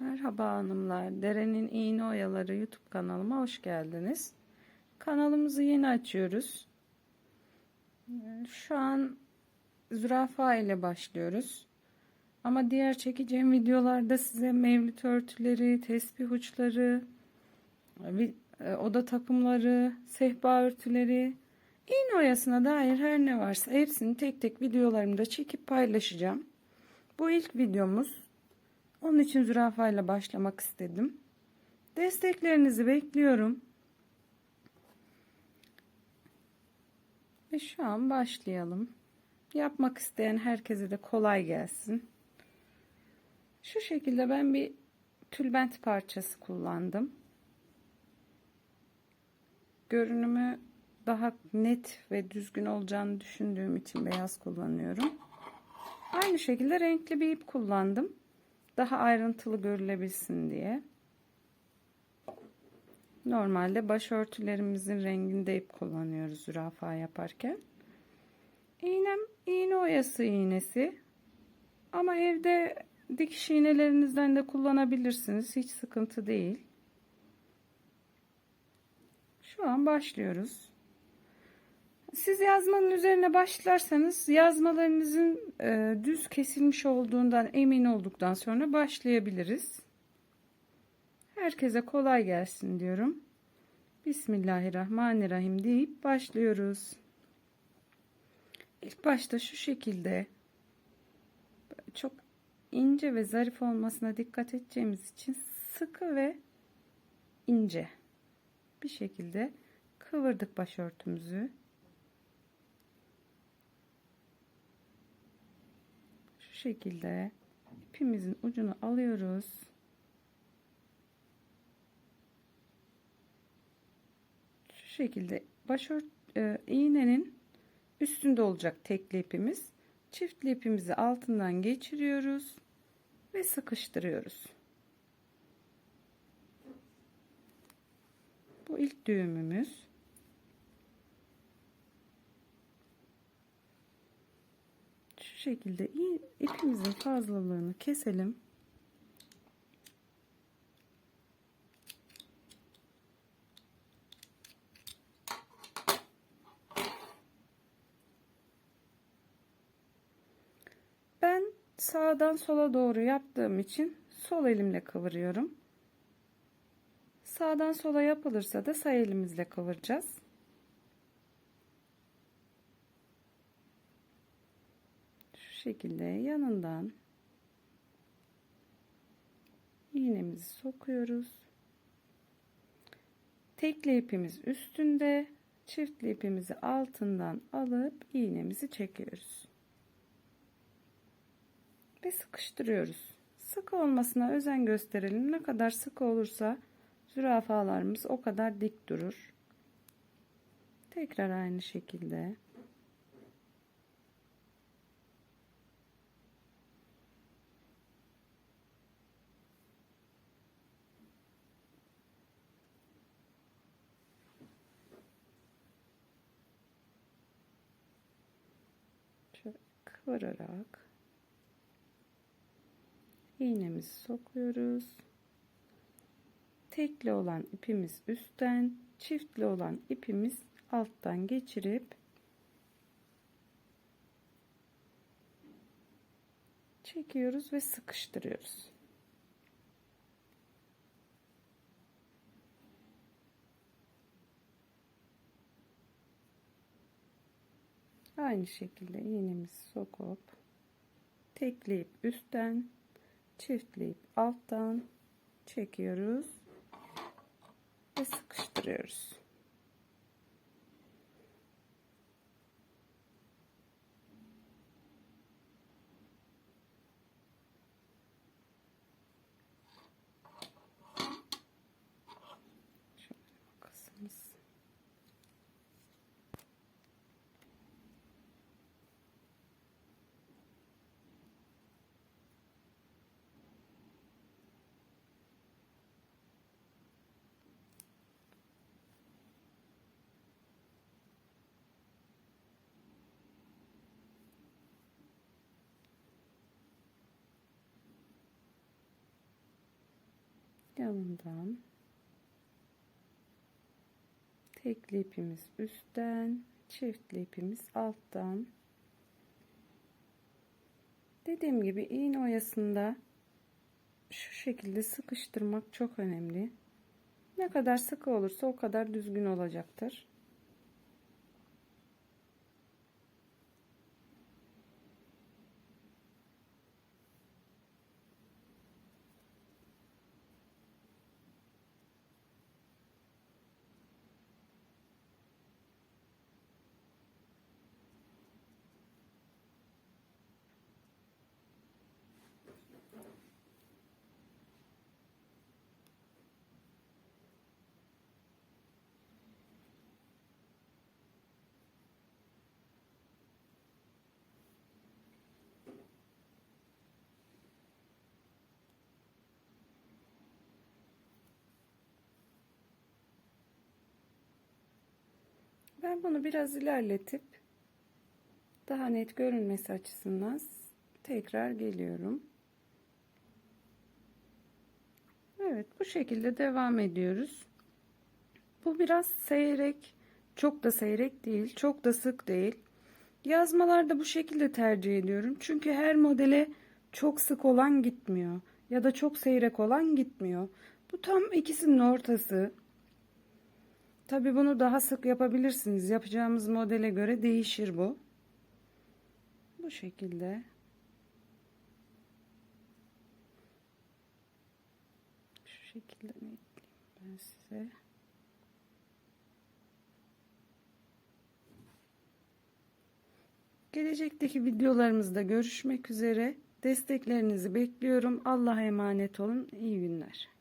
Merhaba hanımlar. Derenin İğne Oyaları YouTube kanalıma hoş geldiniz. Kanalımızı yeni açıyoruz. Şu an zürafa ile başlıyoruz. Ama diğer çekeceğim videolarda size mevlüt örtüleri, tesbih uçları, e, oda takımları, sehpa örtüleri, iğne oyasına dair her ne varsa hepsini tek tek videolarımda çekip paylaşacağım. Bu ilk videomuz. Onun için zürafa ile başlamak istedim. Desteklerinizi bekliyorum. Ve şu an başlayalım. Yapmak isteyen herkese de kolay gelsin. Şu şekilde ben bir tülbent parçası kullandım. Görünümü daha net ve düzgün olacağını düşündüğüm için beyaz kullanıyorum. Aynı şekilde renkli bir ip kullandım. Daha ayrıntılı görülebilsin diye. Normalde başörtülerimizin renginde ip kullanıyoruz zürafa yaparken. İğnem iğne oyası iğnesi. Ama evde dikiş iğnelerinizden de kullanabilirsiniz. Hiç sıkıntı değil. Şu an başlıyoruz. Siz yazmanın üzerine başlarsanız yazmalarınızın e, düz kesilmiş olduğundan emin olduktan sonra başlayabiliriz. Herkese kolay gelsin diyorum. Bismillahirrahmanirrahim deyip başlıyoruz. İlk başta şu şekilde çok ince ve zarif olmasına dikkat edeceğimiz için sıkı ve ince bir şekilde kıvırdık başörtümüzü. Şekilde ipimizin ucunu alıyoruz. Şu şekilde başört e, iğnenin üstünde olacak tekli ipimiz. Çiftli ipimizi altından geçiriyoruz ve sıkıştırıyoruz. Bu ilk düğümümüz. Şu şekilde ipimizin fazlalığını keselim. Ben sağdan sola doğru yaptığım için sol elimle kıvırıyorum. Sağdan sola yapılırsa da sağ elimizle kıvıracağız. Şekilde yanından iğnemizi sokuyoruz. Tekli ipimiz üstünde, çiftli ipimizi altından alıp iğnemizi çekiyoruz. Ve sıkıştırıyoruz. Sık olmasına özen gösterelim. Ne kadar sık olursa zürafalarımız o kadar dik durur. Tekrar aynı şekilde. Kıvırarak iğnemizi sokuyoruz. Tekli olan ipimiz üstten, çiftli olan ipimiz alttan geçirip çekiyoruz ve sıkıştırıyoruz. Aynı şekilde iğnemizi sokup tekleyip üstten, çiftleyip alttan çekiyoruz ve sıkıştırıyoruz. Yanından. Tekli ipimiz üstten çiftli ipimiz alttan. Dediğim gibi iğne oyasında şu şekilde sıkıştırmak çok önemli. Ne kadar sıkı olursa o kadar düzgün olacaktır Ben bunu biraz ilerletip daha net görünmesi açısından tekrar geliyorum. Evet bu şekilde devam ediyoruz. Bu biraz seyrek, çok da seyrek değil, çok da sık değil. Yazmalarda bu şekilde tercih ediyorum. Çünkü her modele çok sık olan gitmiyor ya da çok seyrek olan gitmiyor. Bu tam ikisinin ortası. Tabi bunu daha sık yapabilirsiniz. Yapacağımız modele göre değişir bu. Bu şekilde. Şu şekilde ne ben size. Gelecekteki videolarımızda görüşmek üzere. Desteklerinizi bekliyorum. Allah'a emanet olun. İyi günler.